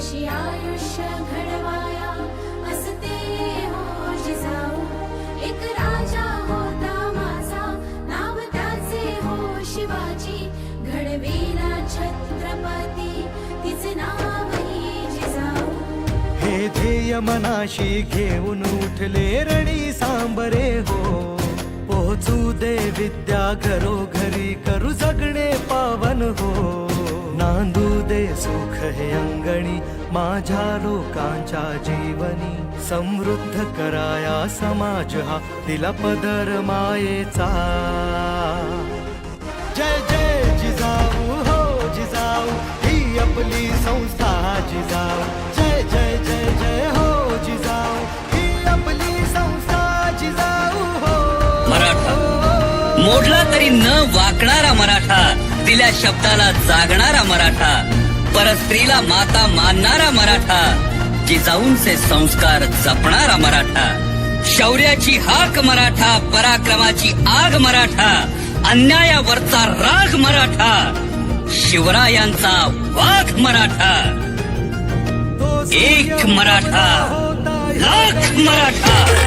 कशी आयुष्य घडवाया असते हो जिजाऊ. एक राजा होता माझा नाव त्याचे हो शिवाजी. घडविला छत्रपती तिचे नावही जिजाऊ. हे ध्येय मनाशी घेऊन उठले रणी सांबरे हो. पोहोचू दे विद्या घरोघरी करू सगळे सुख हे अंगणी माझ्या लोकांच्या जीवनी. समृद्ध कराया समाज हा तिला पदर मायेचा. जय जय जिजाऊ हो जिजाऊ ही आपली संस्था जिजाऊ. जय जय जय जय हो जिजाऊ ही आपली संस्था जिजाऊ हो. मराठा. मोडला तरी न वाकणारा मराठा दिल्या शब्दाला जागणारा मराठा. परस्त्रीला माता मानणारा मराठा जिजाऊंचे संस्कार जपणारा मराठा. शौर्याची हाक मराठा पराक्रमाची आग मराठा अन्यायावरचा राग मराठा शिवरायांचा वाघ मराठा. एक मराठा लाख मराठा.